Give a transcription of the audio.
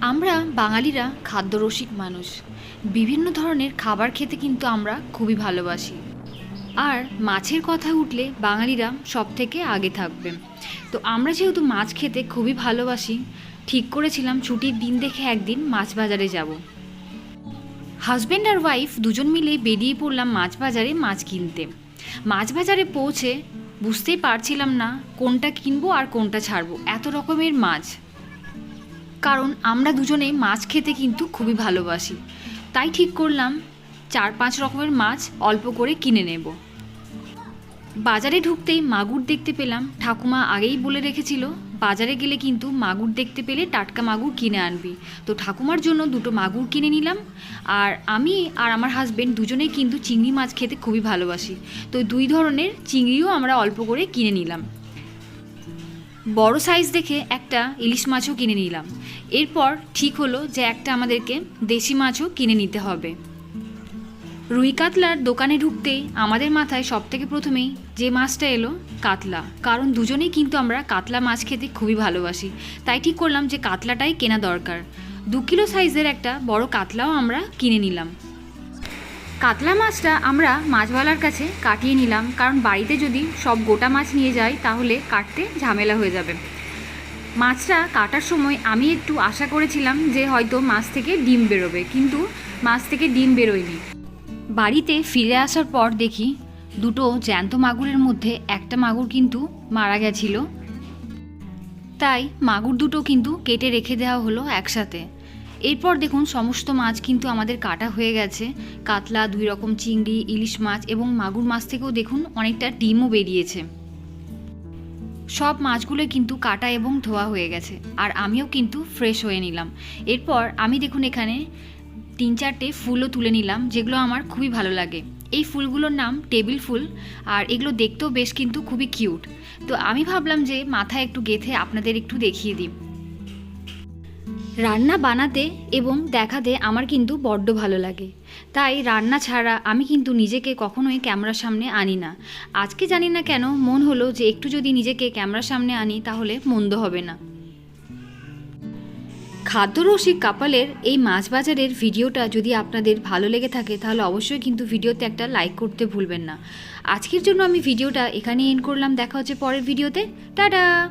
আমরা বাঙালিরা খাদ্যরসিক মানুষ। বিভিন্ন ধরনের খাবার খেতে কিন্তু আমরা খুবই ভালোবাসি। আর মাছের কথা উঠলে বাঙালিরা সব থেকে আগে থাকবে। তো আমরা যেহেতু মাছ খেতে খুবই ভালোবাসি, ঠিক করেছিলাম ছুটির দিন দেখে একদিন মাছ বাজারে যাব। হাজব্যান্ড আর ওয়াইফ দুজন মিলে বেরিয়ে পড়লাম মাছ বাজারে মাছ কিনতে। মাছ বাজারে পৌঁছে বুঝতেই পারছিলাম না কোনটা কিনবো আর কোনটা ছাড়বো। এত রকমের মাছ। কারণ আমরা দুজনে মাছ খেতে কিন্তু খুবই ভালোবাসি। তাই ঠিক করলাম চার পাঁচ রকমের মাছ অল্প করে কিনে নেব। বাজারে ঢুকতেই মাগুর দেখতে পেলাম। ঠাকুমা আগেই বলে রেখেছিল, বাজারে গেলে কিন্তু মাগুর দেখতে পেলে টাটকা মাগুর কিনে আনবি। তো ঠাকুমার জন্য দুটো মাগুর কিনে নিলাম। আর আমি আর আমার হাজবেন্ড দুজনেই কিন্তু চিংড়ি মাছ খেতে খুবই ভালোবাসি। তো দুই ধরনের চিংড়িও আমরা অল্প করে কিনে নিলাম। বড় সাইজ দেখে একটা ইলিশ মাছও কিনে নিলাম। এরপর ঠিক হলো যে একটা আমাদেরকে দেশি মাছও কিনে নিতে হবে। রুই কাতলার দোকানে ঢুকতেই আমাদের মাথায় সব থেকে প্রথমেই যে মাছটা এলো কাতলা। কারণ দুজনেই কিন্তু আমরা কাতলা মাছ খেতে খুবই ভালোবাসি। তাই ঠিক করলাম যে কাতলাটাই কেনা দরকার। দু কিলো সাইজের একটা বড় কাতলাও আমরা কিনে নিলাম। কাতলা মাছটা আমরা মাছওয়ালার কাছে কাটিয়ে নিলাম, কারণ বাড়িতে যদি সব গোটা মাছ নিয়ে যাই তাহলে কাটতে ঝামেলা হয়ে যাবে। মাছটা কাটার সময় আমি একটু আশা করেছিলাম যে হয়তো মাছ থেকে ডিম বেরোবে, কিন্তু মাছ থেকে ডিম বেরোয়নি। বাড়িতে ফিরে আসার পর দেখি দুটো জ্যান্ত মাগুরের মধ্যে একটা মাগুর কিন্তু মারা গেছিল। তাই মাগুর দুটো কিন্তু কেটে রেখে দেওয়া হলো একসাথে। এরপর দেখুন সমস্ত মাছ কিন্তু আমাদের কাটা হয়ে গেছে। কাতলা, দুই রকম চিংড়ি, ইলিশ মাছ এবং মাগুর মাছ থেকেও দেখুন অনেকটা ডিমও বেরিয়েছে। সব মাছগুলো কিন্তু কাটা এবং ধোয়া হয়ে গেছে আর আমিও কিন্তু ফ্রেশ হয়ে নিলাম। এরপর আমি দেখুন এখানে তিন চারটে ফুলও তুলে নিলাম, যেগুলো আমার খুবই ভালো লাগে। এই ফুলগুলোর নাম টেবিল ফুল আর এগুলো দেখতেও বেশ কিন্তু খুবই কিউট তো আমি ভাবলাম যে মাথায় একটু গেথে আপনাদের একটু দেখিয়ে দিই। রান্না বানাতে এবং দেখাতে আমার কিন্তু বড্ড ভালো লাগে। তাই রান্না ছাড়া আমি কিন্তু নিজেকে কখনোই ক্যামেরার সামনে আনি না। আজকে জানি না কেন মন হলো যে একটু যদি নিজেকে ক্যামেরার সামনে আনি তাহলে মন্দ হবে না। খাদ্যরসিক কাপালের এই মাছ বাজারের ভিডিওটা যদি আপনাদের ভালো লেগে থাকে তাহলে অবশ্যই কিন্তু ভিডিওতে একটা লাইক করতে ভুলবেন না। আজকের জন্য আমি ভিডিওটা এখানেই এন্ড করলাম। দেখা হচ্ছে পরের ভিডিওতে। টাটা!